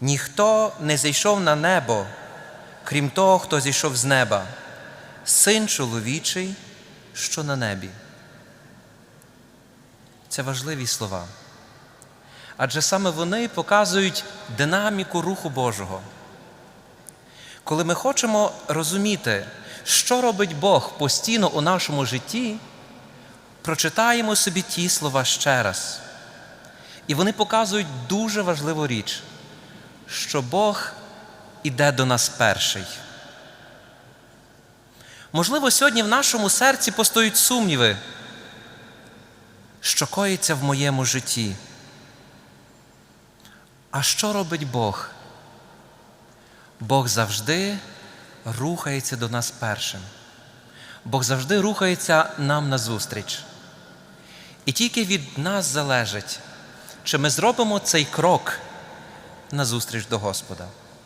Ніхто не зійшов на небо, крім того, хто зійшов з неба, син чоловічий, що на небі. Це важливі слова. Адже саме вони показують динаміку Руху Божого. Коли ми хочемо розуміти, що робить Бог постійно у нашому житті, прочитаємо собі ті слова ще раз. І вони показують дуже важливу річ, що Бог іде до нас перший. Можливо, сьогодні в нашому серці постоють сумніви, що коїться в моєму житті. А що робить Бог? Бог завжди рухається до нас першим. Бог завжди рухається нам назустріч. І тільки від нас залежить, чи ми зробимо цей крок назустріч до Господа.